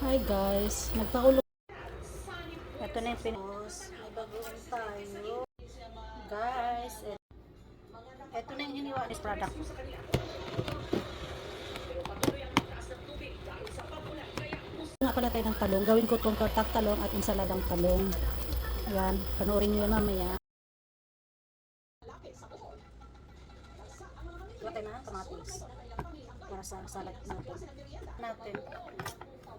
Hi guys, nagpakulo. Ito na yung pinos. May bagoong tayo. Guys, ito na yung hiniwa is product. Nga pala tayo ng talong. Gawin ko itong kartak talong at insaladang talong. Ayan, panoorin nyo yan mamaya. Gawa tayo na kamatis. Para sa salad natin. Natin.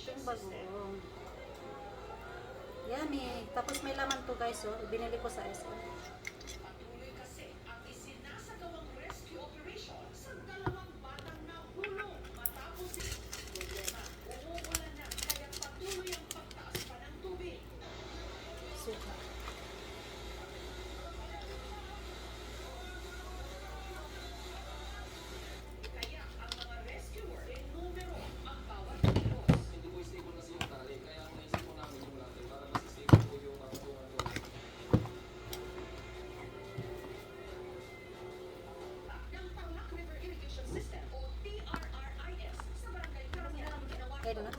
konting bagoong. Yummy. Tapos may laman to guys, oh. Binili ko sa SM. Kaya doon.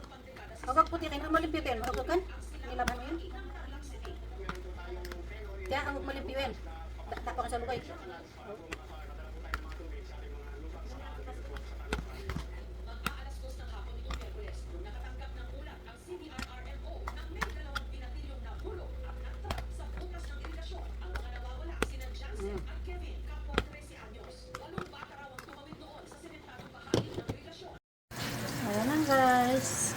Huwag puti kayo. Huwag malimpitin. Huwag kan? Nilaban mo yun. Kaya huwag malimpitin. Ka sa lukay. Guys.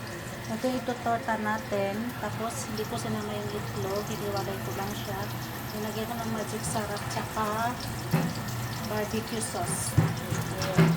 Ito yung itutorta natin. Tapos hindi ko sinama yung itlog. Hiniwalay ko lang siya. Nilagyan ko ng magic sarap tsaka barbecue sauce. Ayan.